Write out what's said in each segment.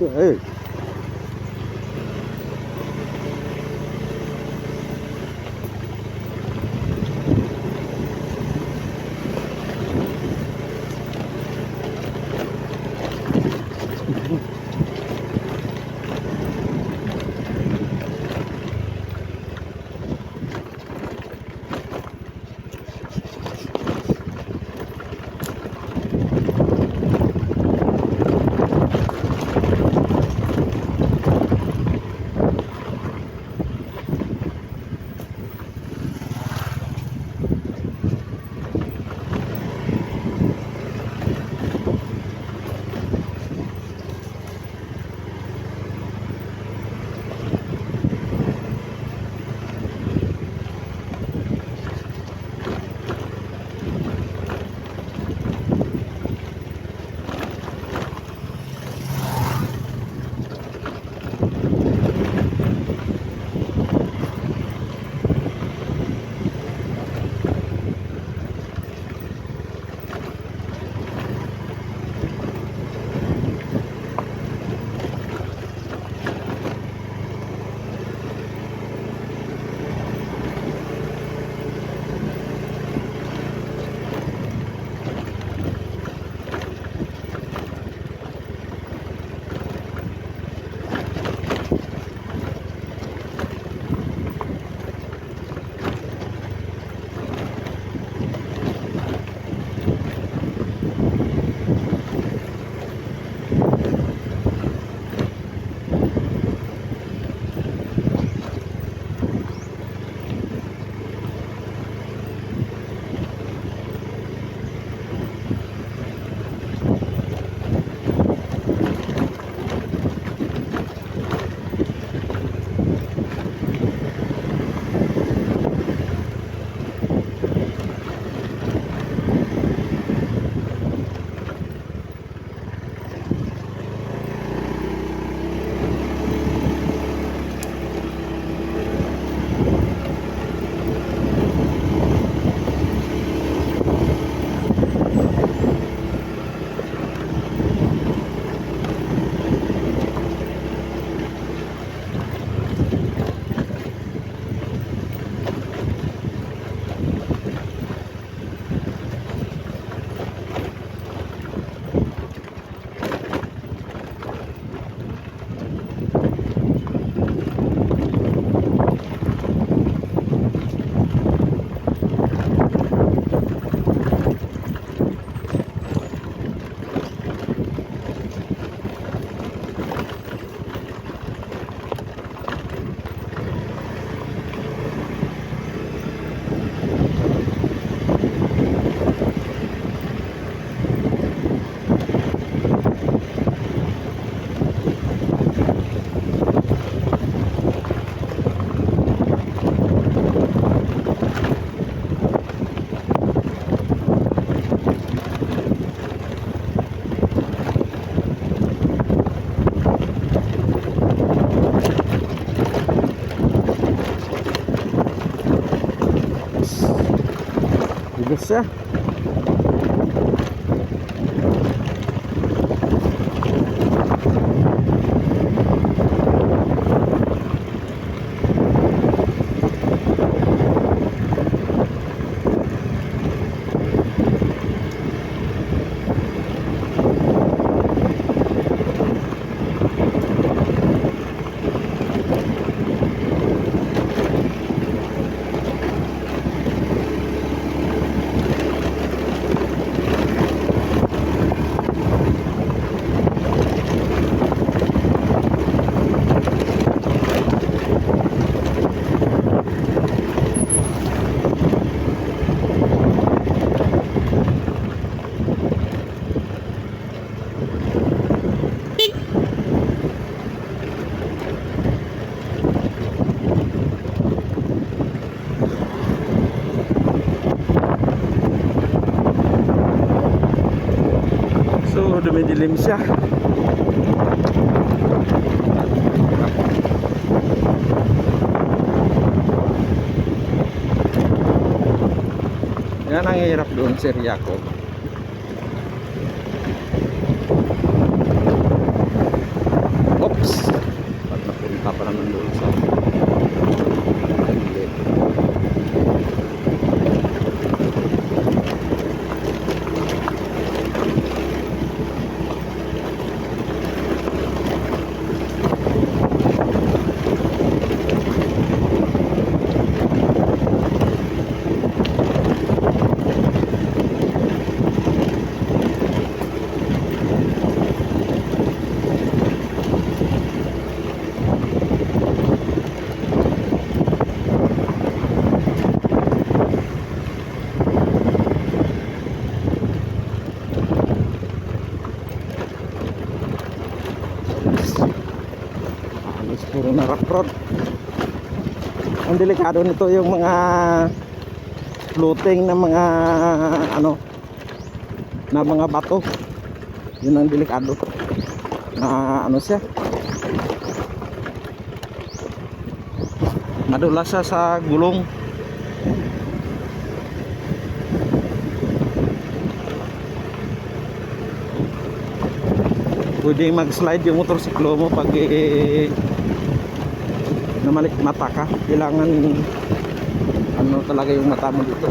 Hey. все. dilim siya. Yan ang hirap doon Sir Jacob. Delikado nito yung mga floating na mga ano na mga bato. Yun ang delikado. Na ano siya? Madulas siya sa gulong. Pwede mag-slide yung motorsiklo mo pag eh, namalik mata ka. Kailangan ano talaga yung mata mo dito.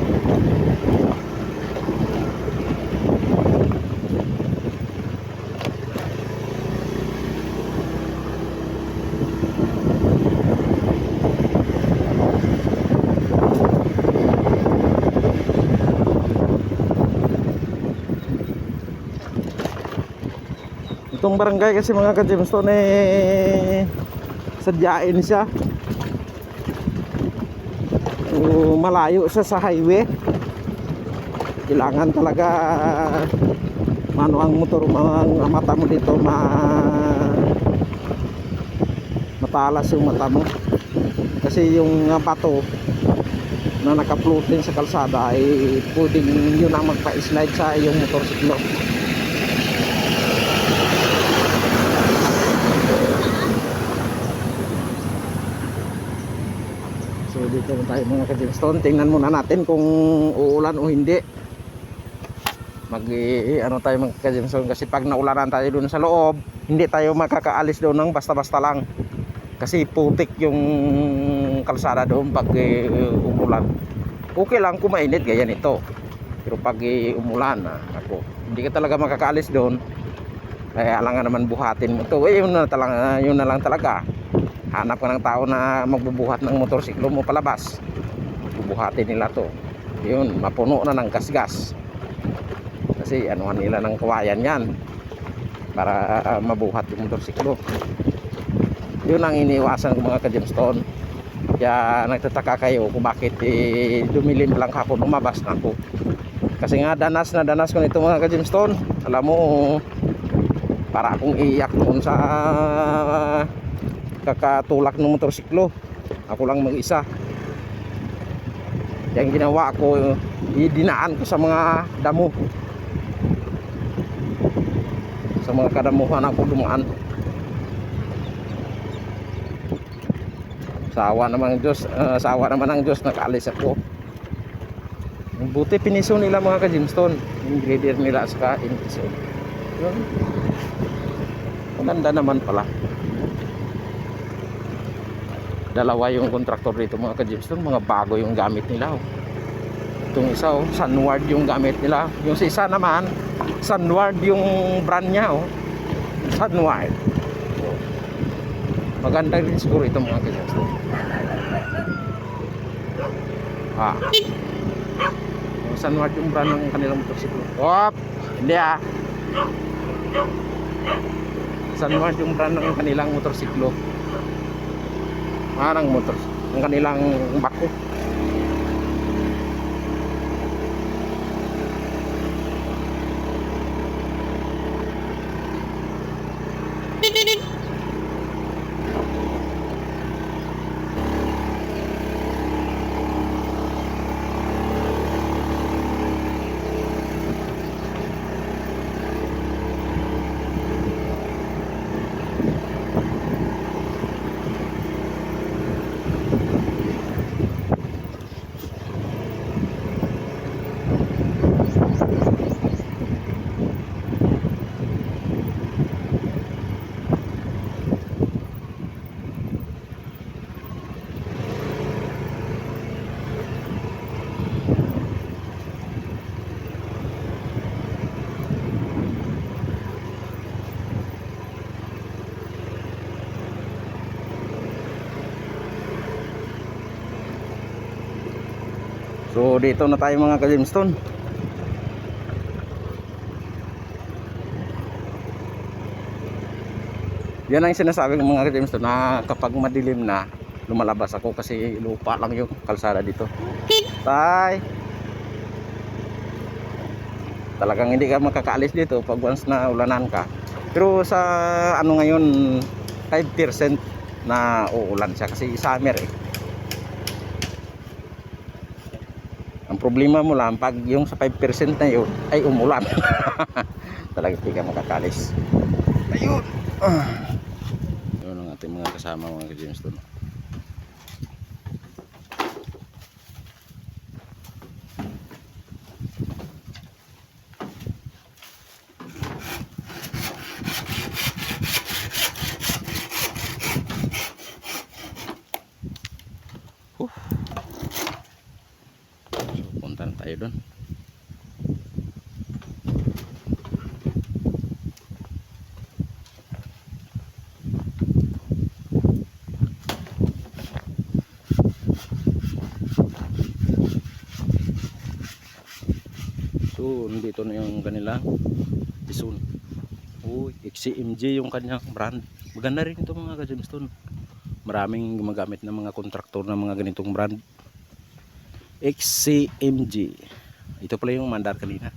Itong barangay kasi mga ka-Jamestown eh sadyain siya. So, malayo siya sa highway. Kailangan talaga mano ang motor ang mata mo dito ma matalas yung mata mo. Kasi yung bato na naka-floating sa kalsada ay pwedeng yun ang magpa-slide sa iyong motorsiklo. So dito na tayo mga ka-Jamestown. Tingnan muna natin kung uulan o hindi. Mag ano tayo mga ka-Jamestown kasi pag naulanan tayo doon sa loob, hindi tayo makakaalis doon ng basta-basta lang. Kasi putik yung kalsada doon pag eh, umulan. Okay lang kung mainit gaya nito. Pero pag eh, umulan, ah, ako, hindi ka talaga makakaalis doon. Kaya alangan naman buhatin mo to. Eh, yun na, talaga, yun na lang talaga hanap ka ng tao na magbubuhat ng motorsiklo mo palabas. Bubuhatin nila to. Yun mapuno na ng gasgas. Kasi anuhan nila ng kawayan yan para ah, mabuhat yung motorsiklo. Yun ang iniwasan ko mga ka-Jamestown kaya nagtataka kayo kung bakit eh, dumilim lang ako lumabas na ako. Kasi nga danas na danas ko nito mga ka-Jamestown alam mo para akong iiyak noon sa kakatulak ng motorsiklo. Ako lang mag-isa. Yung ginawa ko idinaan ko sa mga damo. Sa mga kadamuhan ako dumaan. Sa awa naman ng Diyos uh, sa awa naman ng Diyos nakaalis ako. Buti piniso nila mga ka-Jimstone yung grader nila sa ka-Intiso yun. Maganda naman pala dalawa yung kontraktor dito mga ka-Jimstone mga bago yung gamit nila oh. itong isa oh, Sunward yung gamit nila yung sa isa naman Sunward yung brand niya oh. Sunward oh. maganda rin siguro ito mga ka-Jimstone ah oh, Sunward yung brand ng kanilang motorsiklo Wop! hindi ah Sunward yung brand ng kanilang motorsiklo parang motor. Ang kanilang bako So dito na tayo mga ka-gemstone. Yan ang sinasabi ng mga ka-gemstone na kapag madilim na lumalabas ako kasi lupa lang yung kalsada dito. Tay! Talagang hindi ka makakaalis dito pag once na ulanan ka. Pero sa ano ngayon 5% na uulan siya kasi summer eh. Ang problema mo lang pag yung sa 5% na yun ay umulan. Talaga hindi ka makakalis. Ayun. Ah. Yun ang ating mga kasama mga ka-James doon. So, punta na tayo doon. Nandito na yung kanilang Tison. Uy, XCMG yung kanyang brand. Maganda rin ito mga ka-gemstone. Maraming gumagamit ng mga kontraktor ng mga ganitong brand. XCMG. Ito pala yung mandar kanina.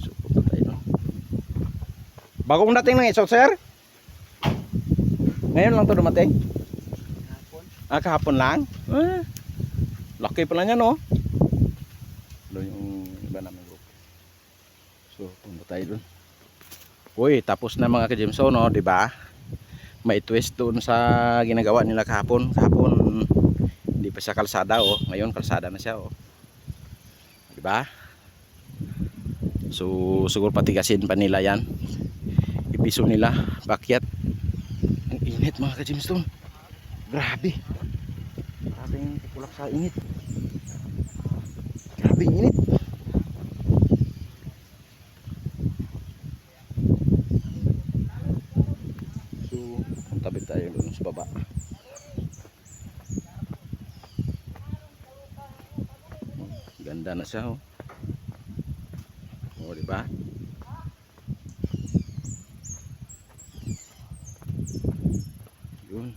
So, punta tayo doon. Bagong dating ng isot, sir? Ngayon lang to dumating? Ah, kahapon lang? Ah, laki pala niya, no? Doon yung iba namin group. So, punta tayo doon. Uy, tapos na mga ka-Jimso, no? 'di ba? May twist doon sa ginagawa nila kahapon. Kahapon, hindi pa siya kalsada, oh. Ngayon, kalsada na siya, oh. 'Di ba? So, siguro patigasin pa nila yan. Ipiso nila, bakyat. Ang init mga ka-Jimstone. Grabe. Grabe yung kulak sa init. Grabe init. So, puntabi tayo doon sa baba. Ganda na siya. Oh, di ba? Yun.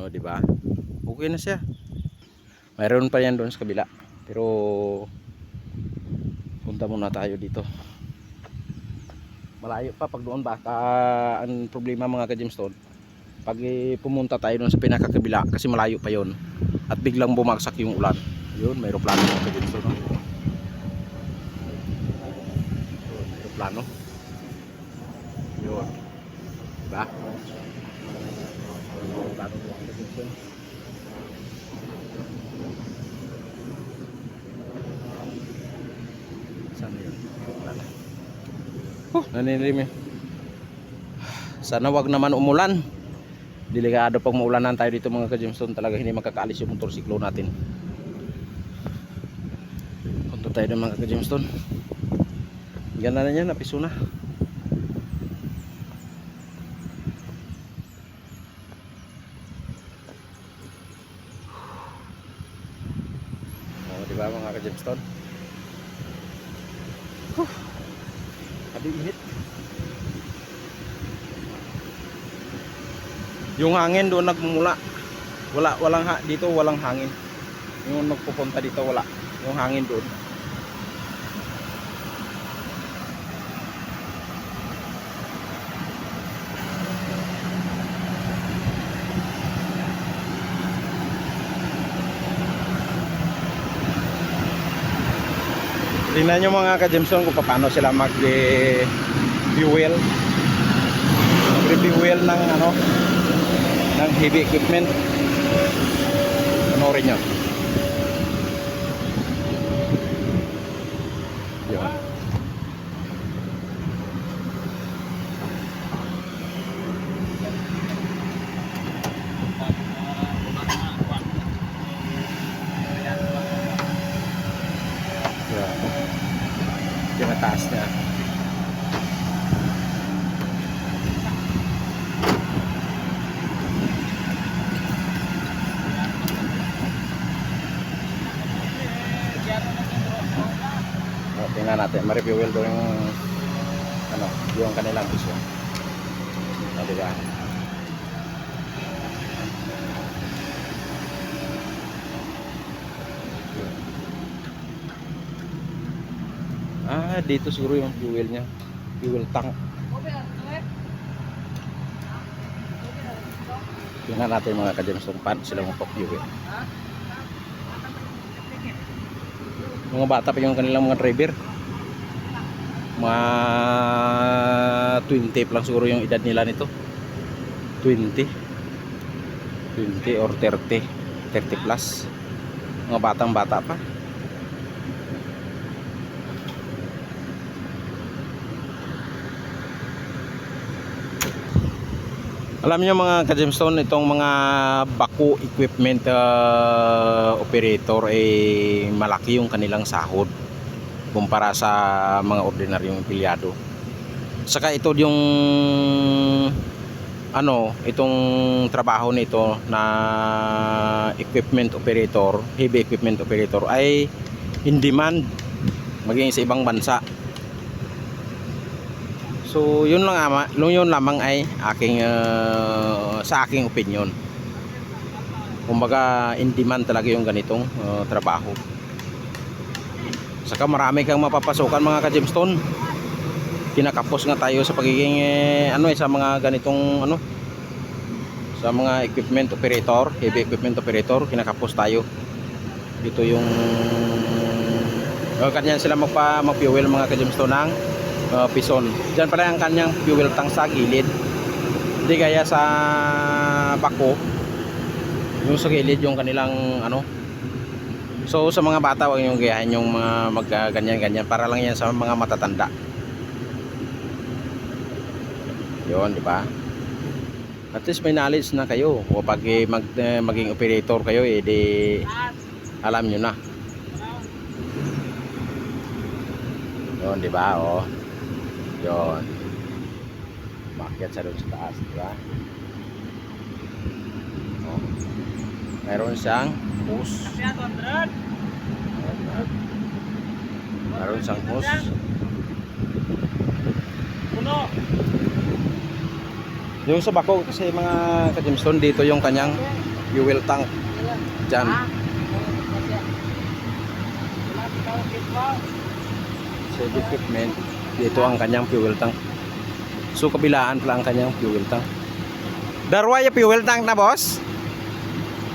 Oh, di ba? Okay na siya. Mayroon pa yan doon sa kabila. Pero punta muna tayo dito. Malayo pa pag doon baka ang problema mga ka-gemstone. Pag eh, pumunta tayo doon sa pinakakabila kasi malayo pa yon at biglang bumagsak yung ulan. Yun, may aeroplano mga ka-gemstone. No? May aeroplano. Yun. Diba? Aeroplano mga ka-gemstone. Sana yun. Wala. Oh, nanilim yun. Sana wag naman umulan. Delikado pag maulanan tayo dito mga ka-gemstone. Talaga hindi makakaalis yung motorsiklo natin. Punta tayo ng mga ka-gemstone. Ganda na yan, napiso na. Oh, mga ka-gemstone? Sabi init. Yung hangin doon nagmumula. Wala walang ha, dito walang hangin. Yung nagpupunta dito wala. Yung hangin doon. Tingnan nyo mga ka-Jameson kung paano sila mag-fuel. Mag-fuel ng ano ng heavy equipment. Panoorin nyo. Yun. Yan. Yan taas niya. Oh, ma-review daw yung ano, yung kanilang isyo. O, diba? Ah, dito siguro yung fuel niya. Fuel tank. Tingnan natin mga ka-Jameson paano sila magpa-fuel. Mga bata pa yung kanilang mga driver. Mga 20 pa lang siguro yung edad nila nito. 20. 20 or 30. 30 plus. Mga batang bata pa. Alam niyo mga ka-gemstone, itong mga bako equipment uh, operator ay malaki yung kanilang sahod kumpara sa mga ordinaryong empleyado. Saka ito yung ano, itong trabaho nito na equipment operator, heavy equipment operator ay in demand maging sa ibang bansa. So, yun lang ama, yun lamang ay aking uh, sa aking opinion. Kumbaga in demand talaga yung ganitong uh, trabaho. Saka marami kang mapapasukan mga ka-gemstone. Kinakapos nga tayo sa pagiging eh, ano eh sa mga ganitong ano sa mga equipment operator, heavy equipment operator, kinakapos tayo. Dito yung uh, kanya sila magpa mag-fuel mga ka-gemstone ng uh, pison. Diyan pala ang kanyang fuel tank sa gilid. Hindi kaya sa bako. Yung sa gilid yung kanilang ano. So sa mga bata wag yung gayahin yung mga mag uh, ganyan-ganyan para lang yan sa mga matatanda. Yun, di ba? At least may knowledge na kayo. O pag eh, mag, eh, maging operator kayo, eh, di alam nyo na. Yun, di ba? O. Yun. Makyat sa doon sa taas, di ba? O. Meron siyang hose. Meron siyang hose. Yung sa bako kasi mga ka-gemstone dito yung kanyang fuel tank. Diyan. Sa equipment, dito ang kanyang fuel tank. So kabilaan pala ang kanyang fuel tank. Darwa yung fuel tank na boss?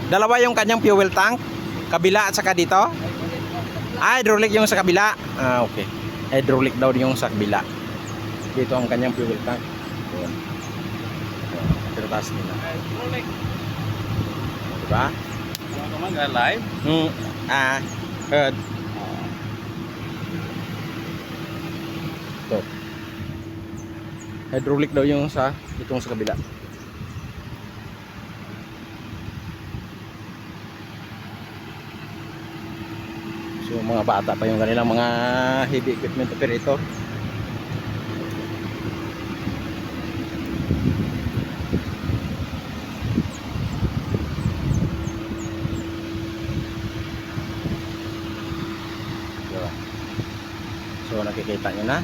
Dalawa yung kanyang fuel tank? Kabila at saka dito? Ah, hydraulic yung sa kabila. Ah, okay. Hydraulic daw yung sa kabila. Dito ang kanyang fuel tank. Yun. Pero taas nila. Diba? live? Hmm. Ah, heard. Ito. Hydraulic daw yung sa itong sa kabila. So mga bata pa yung kanilang mga heavy equipment operator. Diba? So nakikita nyo na.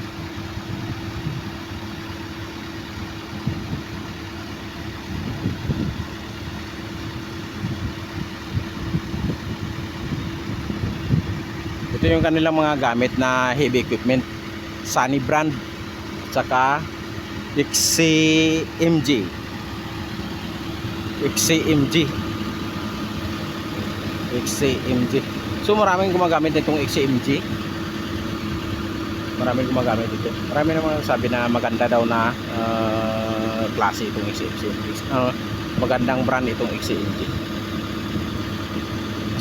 Ito yung kanilang mga gamit na heavy equipment. Sunny brand. Tsaka XCMG. XCMG. XCMG. So maraming gumagamit nitong XCMG. Maraming gumagamit ito. Marami naman sabi na maganda daw na uh, klase itong XCMG. Uh, magandang brand itong XCMG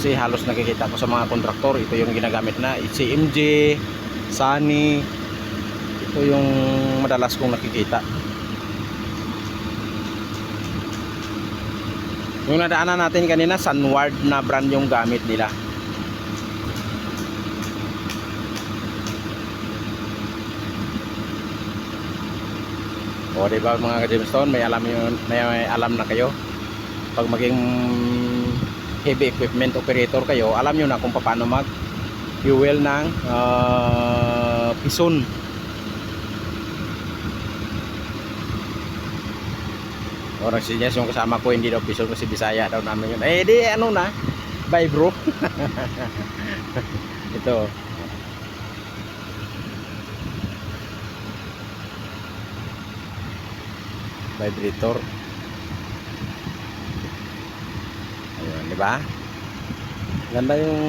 kasi halos nakikita ko sa mga kontraktor ito yung ginagamit na CMJ Sunny ito yung madalas kong nakikita. Yung nadaanan natin kanina Sunward na brand yung gamit nila. O diba mga Jamestown may alam, yun, may, may alam na kayo. Pag maging heavy equipment operator kayo, alam nyo na kung paano mag fuel ng ah, pison. O, nagsinyas yung kasama ko, hindi daw pison kasi Bisaya daw namin yun. Eh, di ano na, bye bro. Ito. Vibrator. Ayun, di ba? Ganda yung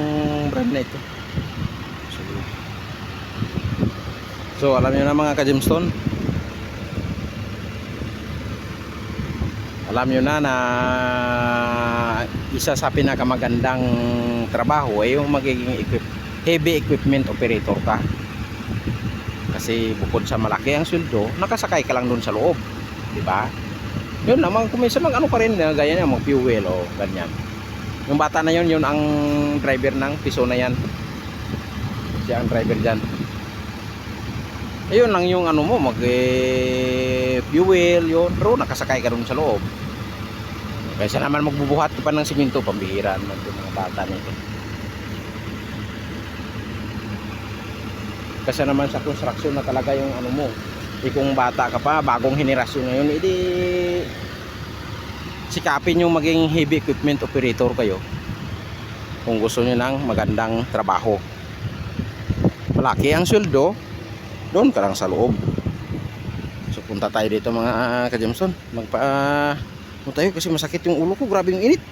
brand na ito. So, alam niyo na mga ka-gemstone. Alam niyo na na isa sa pinakamagandang trabaho ay yung magiging equip, heavy equipment operator ka. Kasi bukod sa malaki ang sweldo, nakasakay ka lang doon sa loob, di ba? Yun naman, kung minsan mag ano pa rin, gaya niya, mag fuel o ganyan. Yung bata na yun, yun ang driver ng piso na yan. Siya ang driver dyan. Ayun lang yung ano mo, mag eh, fuel yun, pero nakasakay ka doon sa loob. Kaysa naman magbubuhat ka pa ng simento, pambihira naman yung mga bata nito. Kasi naman sa construction na talaga yung ano mo. Eh kung bata ka pa, bagong henerasyon ngayon, edi sikapin yung maging heavy equipment operator kayo. Kung gusto niyo ng magandang trabaho. Malaki ang sweldo, doon ka lang sa loob. So punta tayo dito mga ka-Jameson. Magpa ano tayo kasi masakit yung ulo ko, grabe yung init.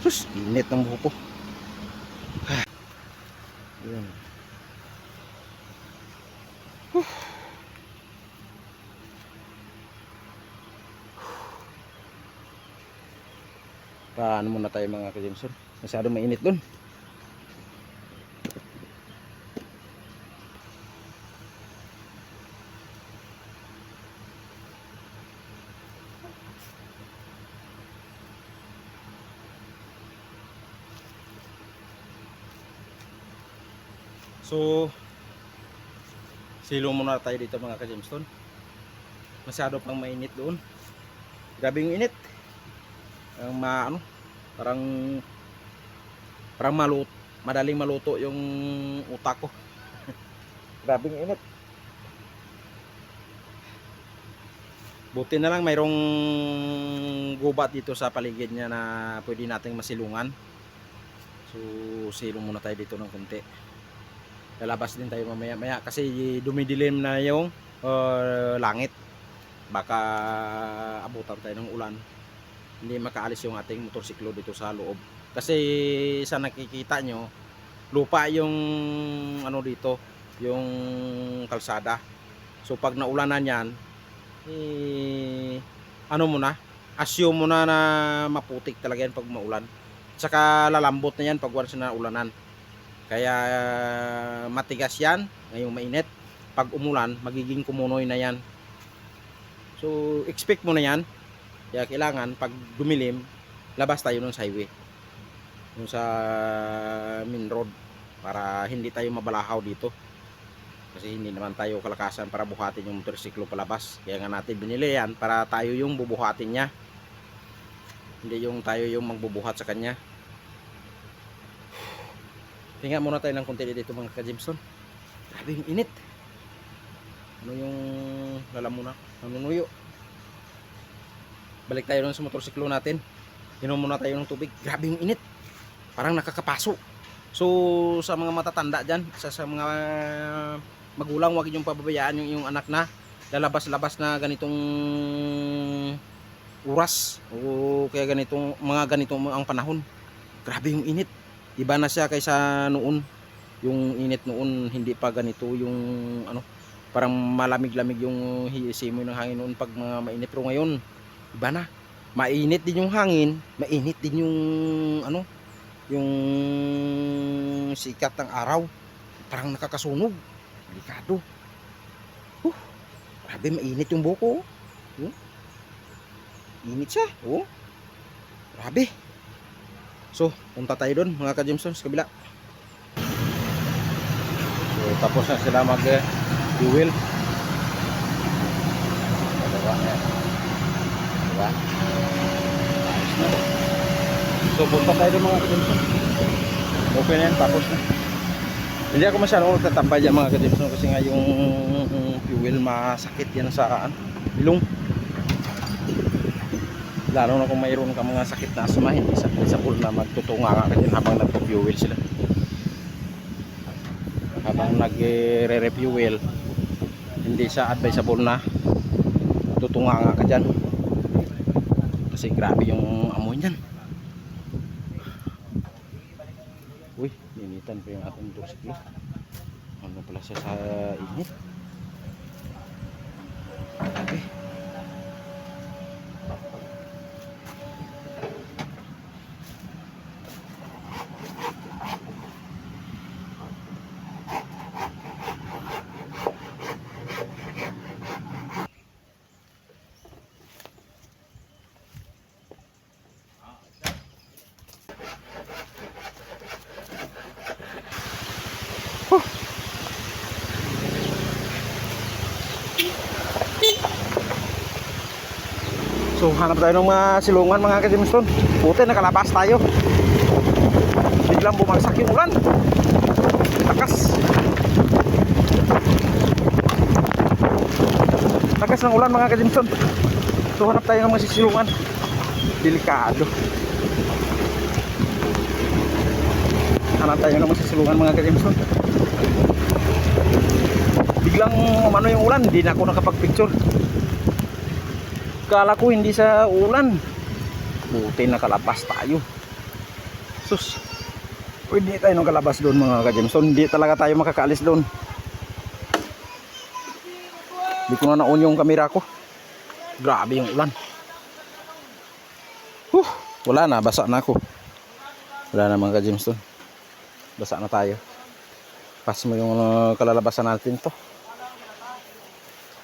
Sus, init ng buho ko. Yun. Paano muna tayo mga ka-Jameson? Masyado mainit doon. So, silo muna tayo dito mga ka-Jameson. Masyado pang mainit doon. Grabe yung init. Ang ma, ano, parang parang malut, madaling maluto yung utak ko. Grabe yung init. Buti na lang mayroong gubat dito sa paligid niya na pwede nating masilungan. So, silong muna tayo dito ng konti lalabas din tayo mamaya maya kasi dumidilim na yung uh, langit baka abutan tayo ng ulan hindi makaalis yung ating motorsiklo dito sa loob kasi sa nakikita nyo lupa yung ano dito yung kalsada so pag naulanan yan eh, ano mo na assume mo na na maputik talaga yan pag maulan saka lalambot na yan pag once na ulanan kaya matigas yan, ngayong mainit. Pag umulan, magiging kumunoy na yan. So, expect mo na yan. Kaya kailangan, pag dumilim, labas tayo ng highway. Yung sa main road. Para hindi tayo mabalahaw dito. Kasi hindi naman tayo kalakasan para buhatin yung motorsiklo palabas. Kaya nga natin binili yan para tayo yung bubuhatin niya. Hindi yung tayo yung magbubuhat sa kanya. Hinga muna tayo ng konti dito mga ka-Jameson. Grabe yung init. Ano yung lalamuna? Nanunuyo. Balik tayo dun sa motorsiklo natin. Inom muna tayo ng tubig. Grabe yung init. Parang nakakapaso. So sa mga matatanda dyan, sa, sa mga magulang, wag yung pababayaan yung, yung anak na lalabas-labas na ganitong oras o kaya ganitong mga ganitong ang panahon. Grabe yung init iba na siya kaysa noon yung init noon hindi pa ganito yung ano parang malamig-lamig yung simoy ng hangin noon pag mga mainit pero ngayon iba na mainit din yung hangin mainit din yung ano yung sikat ng araw parang nakakasunog delikado huh, grabe mainit yung buko oh. init siya oh grabe So, punta tayo doon mga ka-Jameson sa kabila. So, tapos na sila mag-fuel. Diba? Diba? Ayos na. So, punta tayo doon mga kadimson. Okay na yan, tapos na. Hindi ako masyadong magtatambay dyan mga kadimson kasi nga yung fuel masakit yan sa ano, ilong. Lalo na kung mayroon ka mga sakit na asma, hindi sa sa pool na magtutunga ka dyan habang nagpo-fuel sila. Habang nagre-refuel, hindi sa advisable na tutunga nga ka dyan. Kasi grabe yung amoy niyan. Uy, ninitan pa yung ating motorsiklo. Ano pala siya sa init? Hanap tayo ng mga silungan mga kadimson. Puti nakalabas tayo. Biglang bumagsak yung ulan. Lakas. Lakas ng ulan mga kadimson. So hanap tayo ng mga sisilungan. Delikado. Hanap tayo ng mga sisilungan mga kadimson. Biglang umano yung ulan, hindi na ako nakapag-picture. Kala ko hindi sa ulan. Buti nakalabas tayo. Sus. Pwede tayo nang kalabas doon mga ka-Jameson. Hindi talaga tayo makakaalis doon. Hindi ko na naon yung kamera ko. Grabe yung ulan. Huh, wala na, basa na ako. Wala na mga ka-Jameson. Basa na tayo. Pas mo yung uh, kalalabasan natin to.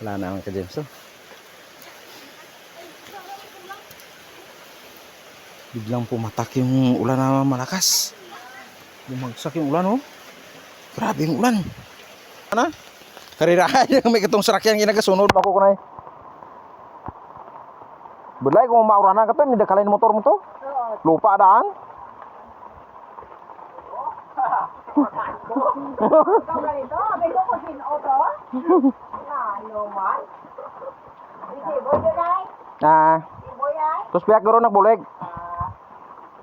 Wala na mga ka-Jameson. Biglang pumatak yung ulan na malakas. Bumagsak yung ulan oh. Grabe yung ulan. Ano? Karirahan yung may katong sarakyan ginagasunod. Ako ko na eh. Budlay kung mauranan ka to, hindi kalain motor mo to. Lupa daan. Ikaw ganito, may ko ko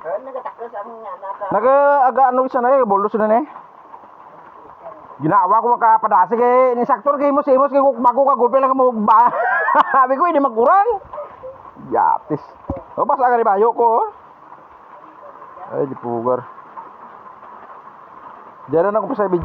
sin auto. Ano man? Hindi, boy doon ay. Ah, Boy ay. tapos biyak garo nagbulig. Kaya nagatakos ang nga naka. Naga aga ano isa na eh, bolos na eh. Ginawa ko makapadasi kay ni saktor kay mo simos kay bago ka gulpe lang mo ba. Sabi ko hindi magkurang. Yatis. O basta ka ni bayo ko. oh. Ay di pugar. Diyan na ako pa sa.